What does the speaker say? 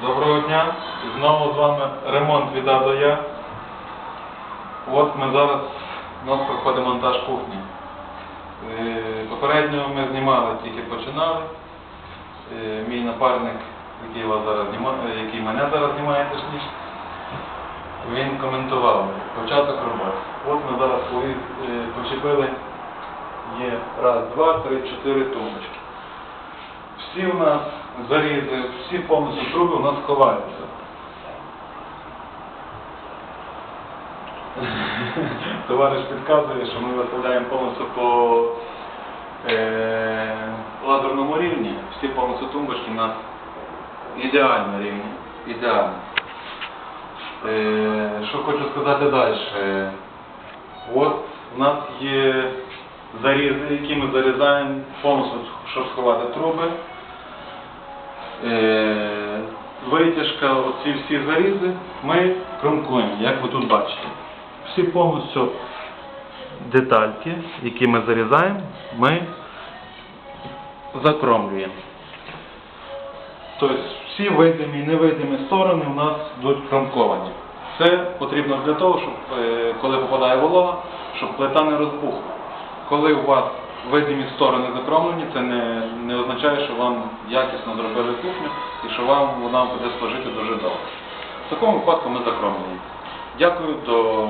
Доброго дня. Знову з вами ремонт від А до Я. От ми зараз у нас проходить монтаж кухні. Е, Попередньо ми знімали, тільки починали. Е, Мій напарник, який, вас зараз зніма... е, який мене зараз знімає точніше, він коментував початок роботи. От ми зараз почепили є раз, два, три, чотири тумбочки. Всі у нас зарізи, всі повністю труби у нас ховаються. Товариш підказує, що ми виставляємо повністю по е, лазерному рівні. Всі повністю тумбочки у нас ідеально рівні. Ідеально. Е, що хочу сказати далі. От у нас є зарізи, які ми зарізаємо повністю, щоб сховати труби. Е, витяжка, оці всі зарізи ми кромкуємо, як ви тут бачите. Всі повністю детальки, які ми зарізаємо, ми закромлюємо. Тобто всі видимі і невидимі сторони у нас будуть кромковані. Це потрібно для того, щоб е, коли попадає волога, щоб плита не розбухла. Коли у вас видимі сторони закромлені, це не, не означає, що вам якісно зробили кухню і що вам вона буде служити дуже довго. В такому випадку ми закромлені. Дякую, до